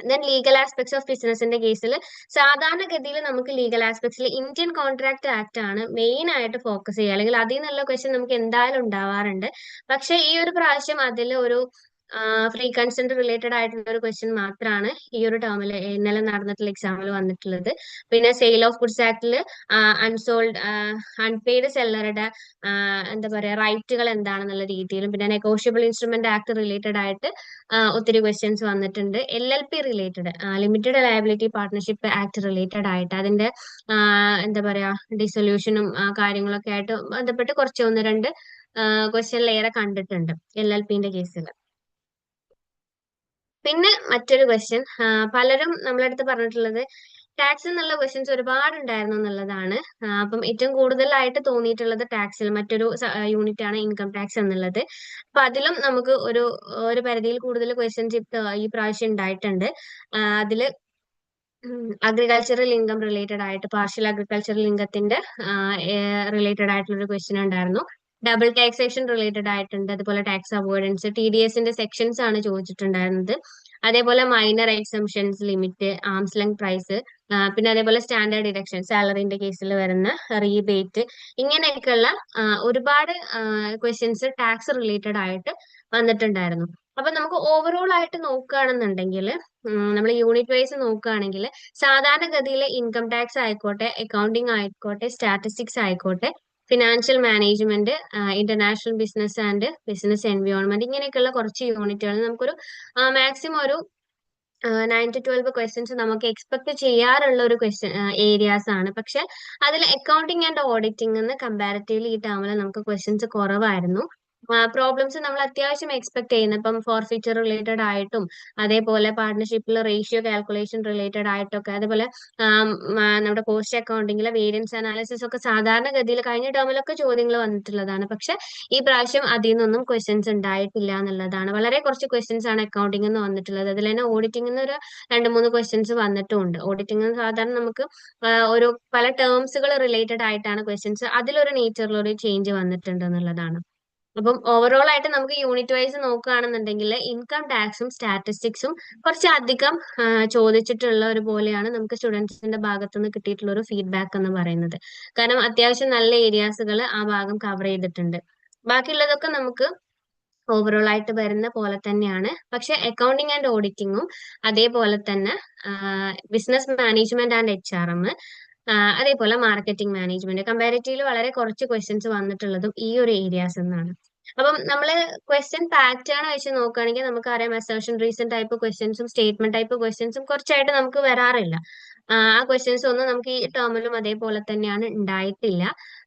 Speaker 1: ദെൻ ലീഗൽ ആസ്പെക്ട്സ് ഓഫ് ബിസിനസിന്റെ കേസിൽ സാധാരണഗതിയിൽ നമുക്ക് ലീഗൽ ആസ്പെക്ട്സിൽ ഇന്ത്യൻ കോൺട്രാക്ട് ആക്ട് ആണ് മെയിൻ ആയിട്ട് ഫോക്കസ് ചെയ്യുക. അല്ലെങ്കിൽ അതിൽ നിന്നുള്ള ക്വസ്റ്റ്യൻ നമുക്ക് എന്തായാലും ഉണ്ടാവാറുണ്ട്. പക്ഷെ ഈ ഒരു പ്രാവശ്യം അതിൽ ഒരു ഫ്രീ കൺസെന്റ് റിലേറ്റഡ് ആയിട്ടുള്ള ഒരു ക്വസ്റ്റ്യൻ മാത്രമാണ് ഈ ഒരു ടേമിൽ ഇന്നലെ നടന്നിട്ടുള്ള എക്സാമിൽ വന്നിട്ടുള്ളത്. പിന്നെ സെയിൽ ഓഫ് ഗുഡ്സ് ആക്ടിൽ അൺസോൾഡ് അൺപെയ്ഡ് സെല്ലറുടെ എന്താ പറയുക റൈറ്റുകൾ എന്താണെന്നുള്ള രീതിയിലും പിന്നെ നെഗോഷ്യബിൾ ഇൻസ്ട്രുമെന്റ് ആക്ട് റിലേറ്റഡ് ആയിട്ട് ഒത്തിരി ക്വസ്റ്റ്യൻസ് വന്നിട്ടുണ്ട്. L L P related limited liability partnership act related ആയിട്ട് അതിന്റെ എന്താ പറയുക ഡിസൊല്യൂഷനും കാര്യങ്ങളൊക്കെ ആയിട്ട് ബന്ധപ്പെട്ട് കുറച്ച് ഒന്ന് രണ്ട് ക്വസ്റ്റ്യനിലേറെ കണ്ടിട്ടുണ്ട് എൽ എൽ പിന്റെ കേസിൽ പിന്നെ മറ്റൊരു ക്വസ്റ്റ്യൻ പലരും നമ്മളടുത്ത് പറഞ്ഞിട്ടുള്ളത് ടാക്സ് എന്നുള്ള ക്വസ്റ്റ്യൻസ് ഒരുപാട് ഉണ്ടായിരുന്നു എന്നുള്ളതാണ് അപ്പം ഏറ്റവും കൂടുതലായിട്ട് തോന്നിയിട്ടുള്ളത് ടാക്സിൽ മറ്റൊരു യൂണിറ്റ് ആണ് ഇൻകം ടാക്സ് എന്നുള്ളത്. അപ്പൊ അതിലും നമുക്ക് ഒരു ഒരു പരിധിയിൽ കൂടുതൽ ക്വസ്റ്റ്യൻസ് ഈ പ്രാവശ്യം ഉണ്ടായിട്ടുണ്ട്. അതിൽ അഗ്രികൾച്ചറൽ ഇൻകം റിലേറ്റഡ് ആയിട്ട് പാർഷ്യൽ അഗ്രികൾച്ചറൽ ഇൻകത്തിന്റെ റിലേറ്റഡ് ആയിട്ടുള്ള ഒരു ക്വസ്റ്റ്യൻ ഉണ്ടായിരുന്നു. ഡബിൾ ടാക്സേഷൻ റിലേറ്റഡ് ആയിട്ടുണ്ട്. അതുപോലെ ടാക്സ് അവോയ്ഡൻസ് ടി ഡി എസിന്റെ സെക്ഷൻസ് ആണ് ചോദിച്ചിട്ടുണ്ടായിരുന്നത്. അതേപോലെ minor exemptions limit arm's length price പിന്നെ അതേപോലെ സ്റ്റാൻഡേർഡ് ഡിഡക്ഷൻ സാലറിന്റെ കേസിൽ വരുന്ന റീബേറ്റ് ഇങ്ങനെയൊക്കെയുള്ള ഒരുപാട് ക്വസ്റ്റ്യൻസ് ടാക്സ് റിലേറ്റഡ് ആയിട്ട് വന്നിട്ടുണ്ടായിരുന്നു. അപ്പൊ നമുക്ക് ഓവറോൾ ആയിട്ട് നോക്കുകയാണെന്നുണ്ടെങ്കിൽ നമ്മൾ യൂണിറ്റ് വൈസ് നോക്കുകയാണെങ്കിൽ സാധാരണഗതിയിൽ ഇൻകം ടാക്സ് ആയിക്കോട്ടെ അക്കൗണ്ടിങ് ആയിക്കോട്ടെ സ്റ്റാറ്റിസ്റ്റിക്സ് ആയിക്കോട്ടെ financial management international business and business environment ഇങ്ങനെയൊക്കെയുള്ള കുറച്ച് യൂണിറ്റുകൾ നമുക്കൊരു മാക്സിമം ഒരു നയൻ ടു ട്വൽവ് ക്വസ്റ്റ്യൻസ് നമുക്ക് എക്സ്പെക്ട് ചെയ്യാറുള്ള ഒരു ക്വസ്റ്റ്യൻ ഏരിയാസ് ആണ്. പക്ഷെ അതിൽ അക്കൗണ്ടിങ് ആൻഡ് ഓഡിറ്റിംഗ് എന്ന് കമ്പാരിറ്റീവ്ലി ഈ ടേമിൽ നമുക്ക് ക്വസ്റ്റ്യൻസ് കുറവായിരുന്നു. പ്രോബ്ലംസ് നമ്മൾ അത്യാവശ്യം എക്സ്പെക്ട് ചെയ്യുന്ന. ഇപ്പം ഫോർഫീച്ചർ റിലേറ്റഡ് ആയിട്ടും അതേപോലെ പാർട്ട്ണർഷിപ്പിൽ റേഷ്യോ കാൽക്കുലേഷൻ റിലേറ്റഡ് ആയിട്ടൊക്കെ. അതേപോലെ നമ്മുടെ കോസ്റ്റ് അക്കൗണ്ടിങ്ങിൽ വേരിയൻസ് അനാലിസിസ് ഒക്കെ സാധാരണഗതിയിൽ കഴിഞ്ഞ ടേമിലൊക്കെ ചോദ്യങ്ങൾ വന്നിട്ടുള്ളതാണ്. പക്ഷെ ഈ പ്രാവശ്യം അതിൽ നിന്നൊന്നും ക്വസ്റ്റ്യൻസ് ഉണ്ടായിട്ടില്ല എന്നുള്ളതാണ്. വളരെ കുറച്ച് ക്വസ്റ്റ്യൻസ് ആണ് അക്കൗണ്ടിംഗ് എന്ന് വന്നിട്ടുള്ളത്. അതിൽ തന്നെ ഓഡിറ്റിംഗ് ഒരു രണ്ട് മൂന്ന് ക്വസ്റ്റ്യൻസ് വന്നിട്ടുണ്ട്. ഓഡിറ്റിംഗ് സാധാരണ നമുക്ക് ഒരു പല ടേംസുകൾ റിലേറ്റഡ് ആയിട്ടാണ് ക്വസ്റ്റ്യൻസ് അതിലൊരു നേച്ചറിലൊരു ചേഞ്ച് വന്നിട്ടുണ്ട് എന്നുള്ളതാണ്. അപ്പം ഓവറോൾ ആയിട്ട് നമുക്ക് യൂണിറ്റ് വൈസ് നോക്കുകയാണെന്നുണ്ടെങ്കിൽ ഇൻകം ടാക്സും സ്റ്റാറ്റിസ്റ്റിക്സും കുറച്ചധികം ചോദിച്ചിട്ടുള്ള ഒരു പോലെയാണ് നമുക്ക് സ്റ്റുഡൻസിന്റെ ഭാഗത്തു നിന്ന് കിട്ടിയിട്ടുള്ള ഒരു ഫീഡ്ബാക്ക് എന്ന് പറയുന്നത്. കാരണം അത്യാവശ്യം നല്ല ഏരിയാസുകൾ ആ ഭാഗം കവർ ചെയ്തിട്ടുണ്ട്. ബാക്കിയുള്ളതൊക്കെ നമുക്ക് ഓവറോൾ ആയിട്ട് വരുന്ന പോലെ തന്നെയാണ്. പക്ഷെ അക്കൗണ്ടിങ് ആൻഡ് ഓഡിറ്റിങ്ങും അതേപോലെ തന്നെ business management and H R M അതേപോലെ മാർക്കറ്റിംഗ് മാനേജ്മെന്റ് കമ്പാരിറ്റീവ്ലി വളരെ കുറച്ച് ക്വസ്റ്റ്യൻസ് വന്നിട്ടുള്ളതും ഈ ഒരു ഏരിയാസ് എന്നാണ്. അപ്പം നമ്മൾ ക്വസ്റ്റ്യൻ പാറ്റേൺ വെച്ച് നോക്കുകയാണെങ്കിൽ നമുക്കറിയാം അസേഷൻ റീസൺ ടൈപ്പ് ക്വസ്റ്റ്യൻസും സ്റ്റേറ്റ്മെന്റ് ടൈപ്പ് ക്വസ്റ്റ്യൻസും കുറച്ചായിട്ട് നമുക്ക് വരാറില്ല. ആ ക്വസ്റ്റ്യൻസ് ഒന്നും നമുക്ക് ഈ ടേമിലും അതേപോലെ തന്നെയാണ് ഉണ്ടായിട്ടില്ല.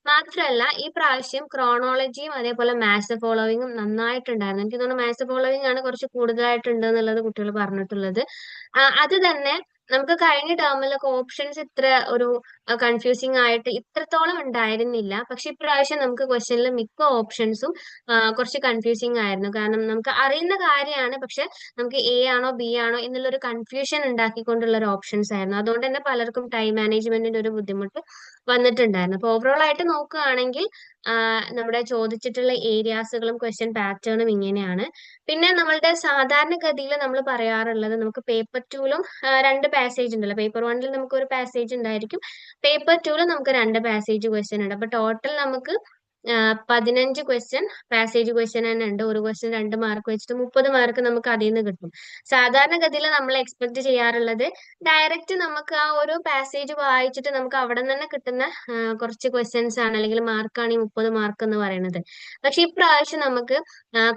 Speaker 1: മാത്രമല്ല ഈ പ്രാവശ്യം ക്രോണോളജിയും അതേപോലെ മാത്സ് ഫോളോവിങ്ങും നന്നായിട്ടുണ്ടായിരുന്നു. എനിക്ക് തോന്നുന്നു മാത്സ് ഫോളോവിങ് ആണ് കുറച്ച് കൂടുതലായിട്ടുണ്ട് എന്നുള്ളത് കുട്ടികൾ പറഞ്ഞിട്ടുള്ളത്. അത് തന്നെ നമുക്ക് കഴിഞ്ഞ ടേമിലൊക്കെ ഓപ്ഷൻസ് ഇത്ര ഒരു കൺഫ്യൂസിങ് ആയിട്ട് ഇത്രത്തോളം ഉണ്ടായിരുന്നില്ല. പക്ഷെ ഇപ്രാവശ്യം നമുക്ക് ക്വസ്റ്റ്യനിൽ മിക്ക ഓപ്ഷൻസും കുറച്ച് കൺഫ്യൂസിങ് ആയിരുന്നു. കാരണം നമുക്ക് അറിയുന്ന കാര്യമാണ് പക്ഷെ നമുക്ക് എ ആണോ ബി ആണോ എന്നുള്ളൊരു കൺഫ്യൂഷൻ ഉണ്ടാക്കിക്കൊണ്ടുള്ള ഒരു ഓപ്ഷൻസ് ആയിരുന്നു. അതുകൊണ്ട് തന്നെ പലർക്കും ടൈം മാനേജ്മെന്റിന്റെ ഒരു ബുദ്ധിമുട്ട് വന്നിട്ടുണ്ടായിരുന്നു. അപ്പൊ ഓവറോൾ ആയിട്ട് നോക്കുകയാണെങ്കിൽ നമ്മുടെ ചോദിച്ചിട്ടുള്ള ഏരിയാസുകളും ക്വസ്റ്റ്യൻ പാറ്റേണും ഇങ്ങനെയാണ്. പിന്നെ നമ്മളുടെ സാധാരണഗതിയിൽ നമ്മൾ പറയാറുള്ളത് നമുക്ക് പേപ്പർ ടൂലും രണ്ട് പാസേജ് ഉണ്ടല്ലോ. പേപ്പർ വണ്ണിൽ നമുക്ക് ഒരു പാസേജ് ഉണ്ടായിരിക്കും. പേപ്പർ ടൂൽ നമുക്ക് രണ്ട് പാസേജ് ക്വസ്റ്റ്യൻ ഉണ്ട്. അപ്പൊ ടോട്ടൽ നമുക്ക് പതിനഞ്ച് ക്വസ്റ്റ്യൻ പാസേജ് ക്വസ്റ്റ്യൻ തന്നെ ഉണ്ട്. ഒരു ക്വസ്റ്റ്യൻ രണ്ട് മാർക്ക് വെച്ചിട്ട് മുപ്പത് മാർക്ക് നമുക്ക് അതിൽ നിന്ന് കിട്ടും. സാധാരണഗതിയിൽ നമ്മൾ എക്സ്പെക്ട് ചെയ്യാറുള്ളത് ഡയറക്റ്റ് നമുക്ക് ആ ഒരു പാസേജ് വായിച്ചിട്ട് നമുക്ക് അവിടെ തന്നെ കിട്ടുന്ന കുറച്ച് ക്വസ്റ്റ്യൻസ് ആണ്. അല്ലെങ്കിൽ മാർക്കാണ് ഈ മുപ്പത് മാർക്ക് എന്ന് പറയുന്നത് പക്ഷെ ഇപ്രാവശ്യം നമുക്ക്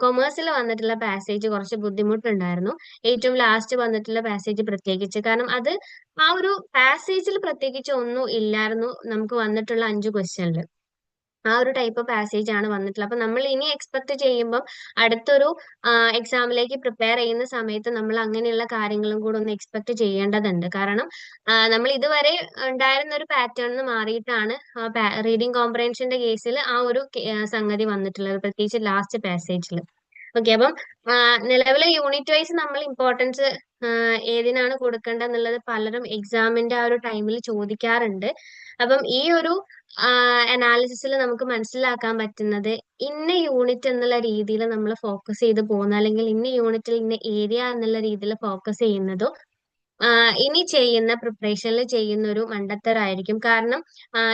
Speaker 1: കൊമേഴ്സിൽ വന്നിട്ടുള്ള പാസേജ് കുറച്ച് ബുദ്ധിമുട്ടുണ്ടായിരുന്നു. ഏറ്റവും ലാസ്റ്റ് വന്നിട്ടുള്ള പാസേജ് പ്രത്യേകിച്ച്. കാരണം അത് ആ ഒരു പാസേജിൽ പ്രത്യേകിച്ച് ഒന്നും ഇല്ലായിരുന്നു. നമുക്ക് വന്നിട്ടുള്ള അഞ്ച് ക്വസ്റ്റ്യനിൽ ആ ഒരു ടൈപ്പ് പാസേജ് ആണ് വന്നിട്ടുള്ളത്. അപ്പൊ നമ്മൾ ഇനി എക്സ്പെക്ട് ചെയ്യുമ്പം അടുത്തൊരു എക്സാമിലേക്ക് പ്രിപ്പയർ ചെയ്യുന്ന സമയത്ത് നമ്മൾ അങ്ങനെയുള്ള കാര്യങ്ങളും കൂടെ ഒന്ന് എക്സ്പെക്ട് ചെയ്യേണ്ടതുണ്ട്. കാരണം നമ്മൾ ഇതുവരെ ഉണ്ടായിരുന്ന ഒരു പാറ്റേൺ മാറിയിട്ടാണ് റീഡിംഗ് കോംപ്രഹെൻഷന്റെ കേസിൽ ആ ഒരു സംഗതി വന്നിട്ടുള്ളത്. പ്രത്യേകിച്ച് ലാസ്റ്റ് പാസേജിൽ ഓക്കെ അപ്പം നിലവിലെ യൂണിറ്റ് വൈസ് നമ്മൾ ഇമ്പോർട്ടൻസ് ഏതിനാണ് കൊടുക്കേണ്ടതെന്നുള്ളത് പലരും എക്സാമിന്റെ ആ ഒരു ടൈമിൽ ചോദിക്കാറുണ്ട്. അപ്പം ഈ ഒരു അനാലിസിസിൽ നമുക്ക് മനസ്സിലാക്കാൻ പറ്റുന്നത് ഇന്ന യൂണിറ്റ് എന്നുള്ള രീതിയിൽ നമ്മൾ ഫോക്കസ് ചെയ്ത് പോകുന്ന അല്ലെങ്കിൽ ഇന്ന യൂണിറ്റിൽ ഇന്ന ഏരിയ എന്നുള്ള രീതിയിൽ ഫോക്കസ് ചെയ്യുന്നതോ ഇനി ചെയ്യുന്ന പ്രിപ്പറേഷനിൽ ചെയ്യുന്ന ഒരു മണ്ടത്തരായിരിക്കും. കാരണം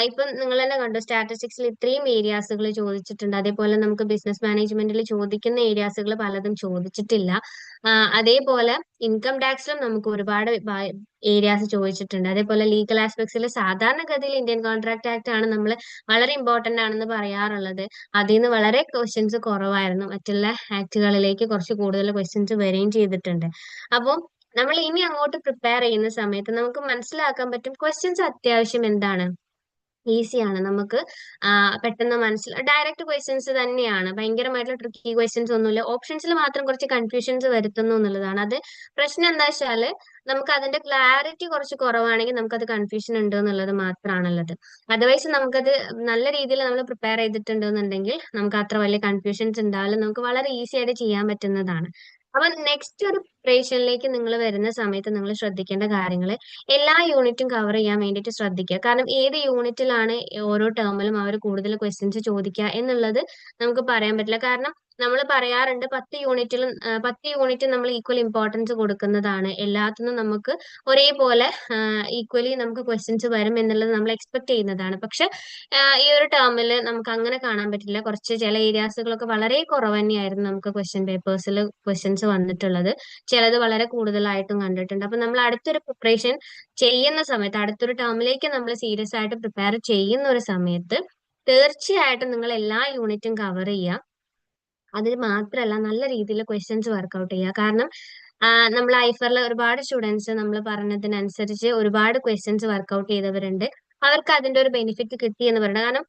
Speaker 1: ഇപ്പം നിങ്ങൾ തന്നെ കണ്ടു സ്റ്റാറ്റിസ്റ്റിക്സിൽ ഇത്രയും ഏരിയാസുകൾ ചോദിച്ചിട്ടുണ്ട്. അതേപോലെ നമുക്ക് ബിസിനസ് മാനേജ്മെന്റിൽ ചോദിക്കുന്ന ഏരിയാസുകൾ പലതും ചോദിച്ചിട്ടില്ല. അതേപോലെ ഇൻകം ടാക്സിലും നമുക്ക് ഒരുപാട് ഏരിയാസ് ചോദിച്ചിട്ടുണ്ട്. അതേപോലെ ലീഗൽ ആസ്പെക്ട്സിൽ സാധാരണഗതിയിൽ ഇന്ത്യൻ കോൺട്രാക്ട് ആക്ട് ആണ് നമ്മൾ വളരെ ഇമ്പോർട്ടന്റ് ആണെന്ന് പറയാറുള്ളത്. അതിൽ നിന്ന് വളരെ ക്വസ്റ്റ്യൻസ് കുറവായിരുന്നു. മറ്റുള്ള ആക്ടുകളിലേക്ക് കുറച്ച് കൂടുതൽ ക്വസ്റ്റ്യൻസ് വരികയും ചെയ്തിട്ടുണ്ട്. അപ്പോൾ നമ്മൾ ഇനി അങ്ങോട്ട് പ്രിപ്പയർ ചെയ്യുന്ന സമയത്ത് നമുക്ക് മനസ്സിലാക്കാൻ പറ്റും ക്വസ്റ്റ്യൻസ് അത്യാവശ്യം എന്താണ്? ഈസിയാണ് നമുക്ക് പെട്ടെന്ന് മനസ്സിൽ ഡയറക്റ്റ് ക്വസ്റ്റ്യൻസ് തന്നെയാണ്. ഭയങ്കരമായിട്ടുള്ള ട്രിക്കി ക്വസ്റ്റ്യൻസ് ഒന്നുമില്ല. ഓപ്ഷൻസിൽ മാത്രം കുറച്ച് കൺഫ്യൂഷൻസ് വരുത്തുന്നു എന്നുള്ളതാണ്. അത് പ്രശ്നം എന്താ വെച്ചാൽ നമുക്ക് അതിന്റെ ക്ലാരിറ്റി കുറച്ച് കുറവാണെങ്കിൽ നമുക്കത് കൺഫ്യൂഷൻ ഉണ്ട് എന്നുള്ളത് മാത്രമാണുള്ളത്. അതർവൈസ് നമുക്കത് നല്ല രീതിയിൽ നമ്മൾ പ്രിപ്പയർ ചെയ്തിട്ടുണ്ട് എന്നുണ്ടെങ്കിൽ നമുക്ക് അത്ര വലിയ കൺഫ്യൂഷൻസ് ഉണ്ടാവില്ല. നമുക്ക് വളരെ ഈസി ആയിട്ട് ചെയ്യാൻ പറ്റുന്നതാണ്. അപ്പൊ നെക്സ്റ്റ് ഒരു പ്രേഷനിലേക്ക് നിങ്ങൾ വരുന്ന സമയത്ത് നിങ്ങൾ ശ്രദ്ധിക്കേണ്ട കാര്യങ്ങൾ എല്ലാ യൂണിറ്റും കവർ ചെയ്യാൻ വേണ്ടിയിട്ട് ശ്രദ്ധിക്കുക. കാരണം ഏത് യൂണിറ്റിലാണ് ഓരോ ടേമിലും അവർ കൂടുതൽ ക്വസ്റ്റ്യൻസ് ചോദിക്കുക എന്നുള്ളത് നമുക്ക് പറയാൻ പറ്റില്ല. കാരണം നമ്മൾ പറയാറുണ്ട് പത്ത് യൂണിറ്റിലും പത്ത് യൂണിറ്റ് നമ്മൾ ഈക്വൽ ഇമ്പോർട്ടൻസ് കൊടുക്കുന്നതാണ്. എല്ലാത്തിനും നമുക്ക് ഒരേപോലെ ഈക്വലി നമുക്ക് ക്വസ്റ്റ്യൻസ് വരും എന്നുള്ളത് നമ്മൾ എക്സ്പെക്ട് ചെയ്യുന്നതാണ്. പക്ഷെ ഈ ഒരു ടേമിൽ നമുക്ക് അങ്ങനെ കാണാൻ പറ്റില്ല. കുറച്ച് ചില ഏരിയാസുകളൊക്കെ വളരെ കുറവ് തന്നെയായിരുന്നു നമുക്ക് ക്വസ്റ്റ്യൻ പേപ്പേഴ്സിൽ ക്വസ്റ്റ്യൻസ് വന്നിട്ടുള്ളത്. ചിലത് വളരെ കൂടുതലായിട്ടും കണ്ടിട്ടുണ്ട്. അപ്പൊ നമ്മൾ അടുത്തൊരു പ്രിപ്പറേഷൻ ചെയ്യുന്ന സമയത്ത് അടുത്തൊരു ടേമിലേക്ക് നമ്മൾ സീരിയസ് ആയിട്ട് പ്രിപ്പയർ ചെയ്യുന്ന ഒരു സമയത്ത് തീർച്ചയായിട്ടും നിങ്ങൾ എല്ലാ യൂണിറ്റും കവർ ചെയ്യുക. അതിൽ മാത്രമല്ല നല്ല രീതിയിൽ ക്വസ്റ്റ്യൻസ് വർക്ക്ഔട്ട് ചെയ്യുക. കാരണം നമ്മൾ ഐഫറിൽ ഒരുപാട് സ്റ്റുഡൻസ് നമ്മൾ പറഞ്ഞതിനനുസരിച്ച് ഒരുപാട് ക്വസ്റ്റ്യൻസ് വർക്ക്ഔട്ട് ചെയ്തവരുണ്ട്. അവർക്ക് അതിന്റെ ഒരു ബെനിഫിറ്റ് കിട്ടി എന്ന് പറയുന്നത്. കാരണം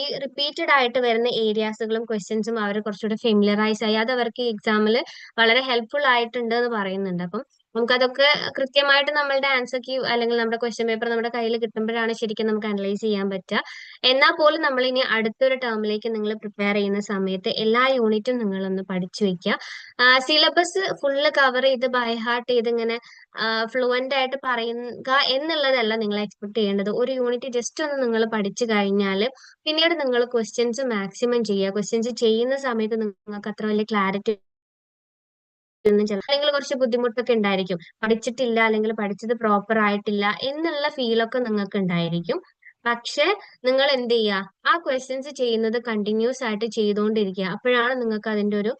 Speaker 1: ഈ റിപ്പീറ്റഡ് ആയിട്ട് വരുന്ന ഏരിയാസുകളും ക്വസ്റ്റ്യൻസും അവർ കുറച്ചുകൂടെ ഫെമിലറൈസ് ആയി. അത് അവർക്ക് ഈ എക്സാമിൽ വളരെ ഹെൽപ്ഫുൾ ആയിട്ടുണ്ട് എന്ന് പറയുന്നുണ്ട്. അപ്പം നമുക്കതൊക്കെ കൃത്യമായിട്ട് നമ്മളുടെ ആൻസർ ക്യൂ അല്ലെങ്കിൽ നമ്മുടെ ക്വസ്റ്റ്യൻ പേപ്പർ നമ്മുടെ കയ്യിൽ കിട്ടുമ്പോഴാണ് ശരിക്കും നമുക്ക് അനലൈസ് ചെയ്യാൻ പറ്റുക. എന്നാൽ പോലും നമ്മൾ ഇനി അടുത്തൊരു ടേമിലേക്ക് നിങ്ങൾ പ്രിപ്പയർ ചെയ്യുന്ന സമയത്ത് എല്ലാ യൂണിറ്റും നിങ്ങളൊന്ന് പഠിച്ചു വെക്കുക. സിലബസ് ഫുള്ള് കവർ ചെയ്ത് ബൈ ഹാർട്ട് ചെയ്ത് ഇങ്ങനെ ഫ്ലുവന്റ് ആയിട്ട് പറയുക എന്നുള്ളതല്ല നിങ്ങൾ എക്സ്പെക്ട് ചെയ്യേണ്ടത്. ഒരു യൂണിറ്റ് ജസ്റ്റ് ഒന്ന് നിങ്ങൾ പഠിച്ചു കഴിഞ്ഞാൽ പിന്നീട് നിങ്ങൾ ക്വസ്റ്റ്യൻസ് മാക്സിമം ചെയ്യുക. ക്വസ്റ്റ്യൻസ് ചെയ്യുന്ന സമയത്ത് നിങ്ങൾക്ക് അത്ര വലിയ ക്ലാരിറ്റി അല്ലെങ്കിൽ കുറച്ച് ബുദ്ധിമുട്ടൊക്കെ ഉണ്ടായിരിക്കും പഠിച്ചിട്ടില്ല അല്ലെങ്കിൽ പഠിച്ചത് പ്രോപ്പർ ആയിട്ടില്ല എന്നുള്ള ഫീലൊക്കെ നിങ്ങൾക്ക് ഉണ്ടായിരിക്കും പക്ഷെ നിങ്ങൾ എന്ത് ചെയ്യുക ആ ക്വസ്റ്റ്യൻസ് ചെയ്യുന്നത് കണ്ടിന്യൂസ് ആയിട്ട് ചെയ്തുകൊണ്ടിരിക്കുക അപ്പോഴാണ് നിങ്ങൾക്ക് അതിന്റെ ഒരു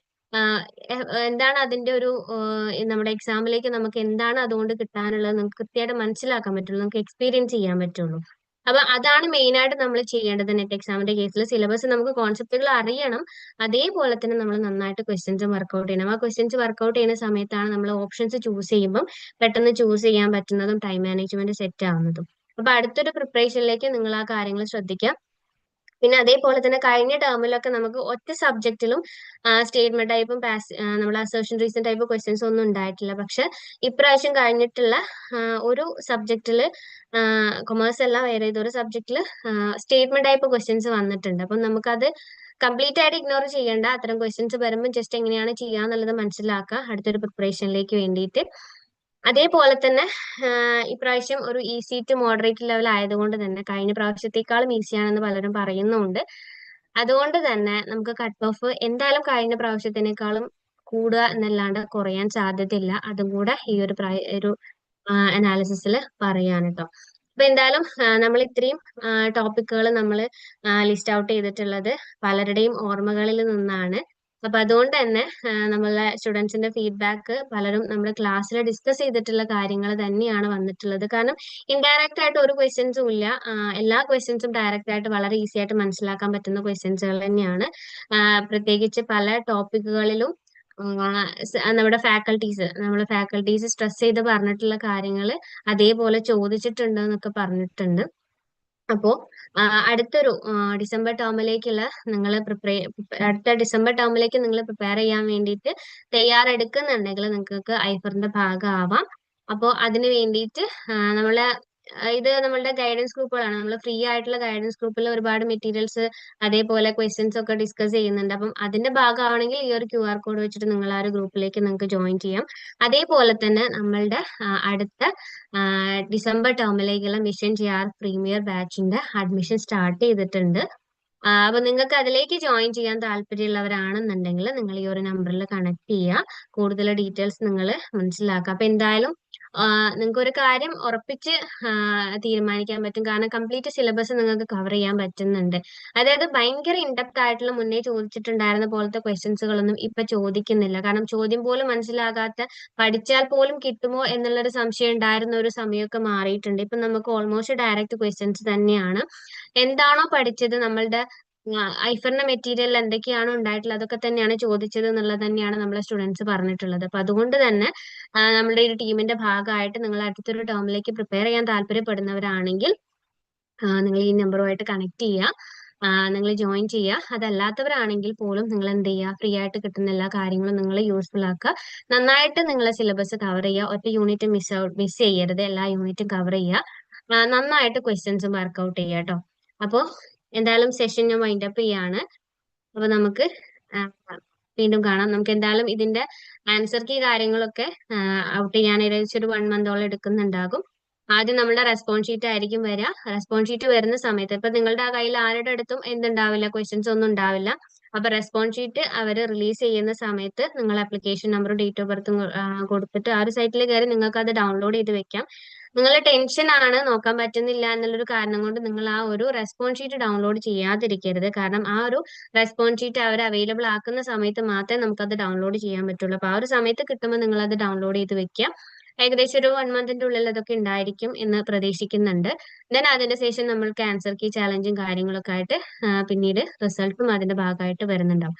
Speaker 1: എന്താണ് അതിന്റെ ഒരു നമ്മുടെ എക്സാമിലേക്ക് നമുക്ക് എന്താണ് അതുകൊണ്ട് കിട്ടാനുള്ളത് നിങ്ങൾക്ക് കൃത്യമായിട്ട് മനസ്സിലാക്കാൻ പറ്റുള്ളൂ. നിങ്ങൾക്ക് എക്സ്പീരിയൻസ് ചെയ്യാൻ പറ്റുള്ളൂ. അപ്പൊ അതാണ് മെയിൻ ആയിട്ട് നമ്മൾ ചെയ്യേണ്ടത് നെറ്റ് എക്സാമിന്റെ കേസിൽ സിലബസ് നമുക്ക് കോൺസെപ്റ്റുകൾ അറിയണം. അതേപോലെ തന്നെ നമ്മൾ നന്നായിട്ട് ക്വസ്റ്റ്യൻസ് വർക്ക്ഔട്ട് ചെയ്യണം. ആ ക്വസ്റ്റ്യൻസ് വർക്ക്ഔട്ട് ചെയ്യുന്ന സമയത്താണ് നമ്മൾ ഓപ്ഷൻസ് ചൂസ് ചെയ്യുമ്പോൾ പെട്ടെന്ന് ചൂസ് ചെയ്യാൻ പറ്റുന്നതും ടൈം മാനേജ്മെന്റ് സെറ്റ് ആവുന്നതും. അപ്പൊ അടുത്തൊരു പ്രിപ്പറേഷനിലേക്ക് നിങ്ങൾ ആ കാര്യങ്ങൾ ശ്രദ്ധിക്കുക പിന്നെ അതേപോലെ തന്നെ കഴിഞ്ഞ ടേമിലൊക്കെ നമുക്ക് ഒറ്റ സബ്ജക്റ്റിലും സ്റ്റേറ്റ്മെന്റ് ടൈപ്പും പാസ് നമ്മൾ അസേഷൻ റീസൺ ടൈപ്പ് ക്വസ്റ്റ്യൻസ് ഒന്നും ഉണ്ടായിട്ടില്ല. പക്ഷെ ഇപ്രാവശ്യം കഴിഞ്ഞിട്ടുള്ള ഒരു സബ്ജക്റ്റിൽ കൊമേഴ്സ് എല്ലാം വേറെ ഏതൊരു സബ്ജക്റ്റിൽ സ്റ്റേറ്റ്മെന്റ് ടൈപ്പ് ക്വസ്റ്റ്യൻസ് വന്നിട്ടുണ്ട്. അപ്പം നമുക്കത് കംപ്ലീറ്റ് ആയിട്ട് ഇഗ്നോർ ചെയ്യേണ്ട. അത്തരം ക്വസ്റ്റ്യൻസ് വരുമ്പോൾ ജസ്റ്റ് എങ്ങനെയാണ് ചെയ്യുക എന്നുള്ളത് മനസ്സിലാക്കുക. അടുത്തൊരു പ്രിപ്പറേഷനിലേക്ക് വേണ്ടിയിട്ട്. അതേപോലെ തന്നെ ഇപ്രാവശ്യം ഒരു ഈസി ടു മോഡറേറ്റ് ലെവൽ ആയതുകൊണ്ട് തന്നെ കഴിഞ്ഞ പ്രാവശ്യത്തെക്കാളും ഈസിയാണെന്ന് പലരും പറയുന്നുണ്ട്. അതുകൊണ്ട് തന്നെ നമുക്ക് കട്ട് ഓഫ് എന്തായാലും കഴിഞ്ഞ പ്രാവശ്യത്തിനേക്കാളും കൂടുക എന്നല്ലാണ്ട് കുറയാൻ സാധ്യതയില്ല. അതും കൂടെ ഈ ഒരു ഒരു അനാലിസിസിൽ പറയാൻ കേട്ടോ അപ്പൊ എന്തായാലും നമ്മൾ ഇത്രയും ടോപ്പിക്കുകൾ നമ്മൾ ലിസ്റ്റ് ഔട്ട് ചെയ്തിട്ടുള്ളത് പലരുടെയും ഓർമ്മകളിൽ നിന്നാണ്. അപ്പൊ അതുകൊണ്ട് തന്നെ നമ്മളെ സ്റ്റുഡൻസിന്റെ ഫീഡ്ബാക്ക് പലരും നമ്മൾ ക്ലാസ്സിൽ ഡിസ്കസ് ചെയ്തിട്ടുള്ള കാര്യങ്ങൾ തന്നെയാണ് വന്നിട്ടുള്ളത്. കാരണം ഇൻഡയറക്റ്റ് ആയിട്ട് ഒരു ക്വസ്റ്റ്യൻസും ഇല്ല. എല്ലാ ക്വസ്റ്റ്യൻസും ഡയറക്റ്റ് ആയിട്ട് വളരെ ഈസി ആയിട്ട് മനസ്സിലാക്കാൻ പറ്റുന്ന ക്വസ്റ്റ്യൻസുകൾ തന്നെയാണ്. പ്രത്യേകിച്ച് പല ടോപ്പിക്കുകളിലും നമ്മുടെ ഫാക്കൽറ്റീസ് നമ്മുടെ ഫാക്കൽറ്റീസ് സ്ട്രെസ് ചെയ്ത് പറഞ്ഞിട്ടുള്ള കാര്യങ്ങൾ അതേപോലെ ചോദിച്ചിട്ടുണ്ട് എന്നൊക്കെ പറഞ്ഞിട്ടുണ്ട്. അപ്പോ അടുത്തൊരു ഡിസംബർ ടേമിലേക്കുള്ള നിങ്ങൾ പ്രിപ്പയർ അടുത്ത ഡിസംബർ ടേമിലേക്ക് നിങ്ങൾ പ്രിപ്പയർ ചെയ്യാൻ വേണ്ടിയിട്ട് തയ്യാറെടുക്കുന്നുണ്ടെങ്കിൽ നിങ്ങൾക്ക് ഐഫറിന്റെ ഭാഗമാവാം. അപ്പോൾ അതിന് വേണ്ടിയിട്ട് നമ്മളെ ഇത് നമ്മളുടെ ഗൈഡൻസ് ഗ്രൂപ്പുകളാണ് നമ്മൾ ഫ്രീ ആയിട്ടുള്ള ഗൈഡൻസ് ഗ്രൂപ്പിൽ ഒരുപാട് മെറ്റീരിയൽസ് അതേപോലെ ക്വസ്റ്റ്യൻസ് ഒക്കെ ഡിസ്കസ് ചെയ്യുന്നുണ്ട്. അപ്പം അതിന്റെ ഭാഗമാണെങ്കിൽ ഈ ഒരു ക്യു ആർ കോഡ് വെച്ചിട്ട് നിങ്ങൾ ആ ഒരു ഗ്രൂപ്പിലേക്ക് നിങ്ങൾക്ക് ജോയിൻ ചെയ്യാം. അതേപോലെ തന്നെ നമ്മളുടെ അടുത്ത ഡിസംബർ ടേമിലേക്കുള്ള മിഷൻ ജി ആർ പ്രീമിയർ ബാച്ചിന്റെ അഡ്മിഷൻ സ്റ്റാർട്ട് ചെയ്തിട്ടുണ്ട്. അപ്പൊ നിങ്ങൾക്ക് അതിലേക്ക് ജോയിൻ ചെയ്യാൻ താല്പര്യമുള്ളവരാണെന്നുണ്ടെങ്കിൽ നിങ്ങൾ ഈ ഒരു നമ്പറിൽ കണക്ട് ചെയ്യുക കൂടുതൽ ഡീറ്റെയിൽസ് നിങ്ങൾ മനസ്സിലാക്കുക അപ്പൊ എന്തായാലും നിങ്ങൾക്ക് ഒരു കാര്യം ഉറപ്പിച്ച് തീരുമാനിക്കാൻ പറ്റും. കാരണം കംപ്ലീറ്റ് സിലബസ് നിങ്ങൾക്ക് കവർ ചെയ്യാൻ പറ്റുന്നുണ്ട്. അതായത് ഭയങ്കര ഇൻഡെപ്ത് ആയിട്ടുള്ള മുന്നേ ചോദിച്ചിട്ടുണ്ടായിരുന്ന പോലത്തെ ക്വസ്റ്റ്യൻസുകളൊന്നും ഇപ്പൊ ചോദിക്കുന്നില്ല. കാരണം ചോദ്യം പോലും മനസ്സിലാകാത്ത പഠിച്ചാൽ പോലും കിട്ടുമോ എന്നുള്ളൊരു സംശയം ഉണ്ടായിരുന്ന ഒരു സമയമൊക്കെ മാറിയിട്ടുണ്ട്. ഇപ്പൊ നമുക്ക് ഓൾമോസ്റ്റ് ഡയറക്റ്റ് ക്വസ്റ്റ്യൻസ് തന്നെയാണ്. എന്താണോ പഠിച്ചത് നമ്മളുടെ ഐഫറിന്റെ മെറ്റീരിയലിൽ എന്തൊക്കെയാണോ ഉണ്ടായിട്ടുള്ളത്? അതൊക്കെ തന്നെയാണ് ചോദിച്ചത് എന്നുള്ളത് തന്നെയാണ് നമ്മളെ സ്റ്റുഡൻസ് പറഞ്ഞിട്ടുള്ളത്. അപ്പൊ അതുകൊണ്ട് തന്നെ നമ്മുടെ ഒരു ടീമിന്റെ ഭാഗമായിട്ട് നിങ്ങൾ അടുത്തൊരു ടേമിലേക്ക് പ്രിപ്പയർ ചെയ്യാൻ താല്പര്യപ്പെടുന്നവരാണെങ്കിൽ നിങ്ങൾ ഈ നമ്പറുമായിട്ട് കണക്ട് ചെയ്യുക. നിങ്ങൾ ജോയിൻ ചെയ്യുക. അതല്ലാത്തവരാണെങ്കിൽ പോലും നിങ്ങൾ എന്ത് ചെയ്യുക? ഫ്രീ ആയിട്ട് കിട്ടുന്ന എല്ലാ കാര്യങ്ങളും നിങ്ങൾ യൂസ്ഫുൾ ആക്കുക. നന്നായിട്ട് നിങ്ങളെ സിലബസ് കവർ ചെയ്യുക. ഒറ്റ യൂണിറ്റ് മിസ് ഔട്ട് മിസ് ചെയ്യരുത്. എല്ലാ യൂണിറ്റും കവർ ചെയ്യുക. നന്നായിട്ട് ക്വസ്റ്റ്യൻസും വർക്ക്ഔട്ട് ചെയ്യുക കേട്ടോ. അപ്പോൾ എന്തായാലും സെഷൻ ഞാൻ വൈൻഡ് അപ്പ് ചെയ്യാണ്. അപ്പൊ നമുക്ക് വീണ്ടും കാണാം. നമുക്ക് എന്തായാലും ഇതിന്റെ ആൻസർ കീ കാര്യങ്ങളൊക്കെ ഔട്ട് ചെയ്യാൻ ഏകദേശം ഒരു വൺ മന്തോളം എടുക്കുന്നുണ്ടാകും. ആദ്യം നമ്മുടെ റെസ്പോൺസ് ഷീറ്റ് ആയിരിക്കും വരിക റെസ്പോൺസ് ഷീറ്റ് വരുന്ന സമയത്ത് ഇപ്പൊ നിങ്ങളുടെ ആ കയ്യിൽ ആരുടെ അടുത്തും എന്തുണ്ടാവില്ല ക്വസ്റ്റ്യൻസ് ഒന്നും ഉണ്ടാവില്ല. അപ്പൊ റെസ്പോൺസ് ഷീറ്റ് അവർ റിലീസ് ചെയ്യുന്ന സമയത്ത് നിങ്ങൾ ആപ്ലിക്കേഷൻ നമ്പറും ഡേറ്റ് ഓഫ് ബർത്തും കൊടുത്തിട്ട് ആ ഒരു സൈറ്റിൽ കയറി നിങ്ങൾക്ക് അത് ഡൗൺലോഡ് ചെയ്ത് വെക്കാം. നിങ്ങൾ ടെൻഷൻ ആണ് നോക്കാൻ പറ്റുന്നില്ല എന്നുള്ളൊരു കാരണം കൊണ്ട് നിങ്ങൾ ആ ഒരു റെസ്പോൺസ് ഷീറ്റ് ഡൗൺലോഡ് ചെയ്യാതിരിക്കരുത്. കാരണം ആ ഒരു റെസ്പോൺസ് ഷീറ്റ് അവർ അവൈലബിൾ ആക്കുന്ന സമയത്ത് മാത്രമേ നമുക്കത് ഡൗൺലോഡ് ചെയ്യാൻ പറ്റുള്ളൂ. അപ്പൊ ആ ഒരു സമയത്ത് കിട്ടുമ്പോൾ നിങ്ങൾ അത് ഡൗൺലോഡ് ചെയ്ത് വെക്കുക. ഏകദേശം ഒരു വൺ മന്തിന്റെ ഉള്ളിൽ അതൊക്കെ ഉണ്ടായിരിക്കും എന്ന് പ്രതീക്ഷിക്കുന്നുണ്ട്. ദെൻ അതിന്റെ ശേഷം നമ്മൾ ക്യാൻസർ കീ ചാലഞ്ചും കാര്യങ്ങളൊക്കെ ആയിട്ട് പിന്നീട് റിസൾട്ടും അതിന്റെ ഭാഗമായിട്ട് വരുന്നുണ്ടാവും.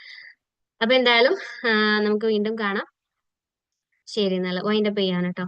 Speaker 1: അപ്പൊ എന്തായാലും നമുക്ക് വീണ്ടും കാണാം. ശരി എന്നാൽ വൈൻഡപ്പ് കേട്ടോ.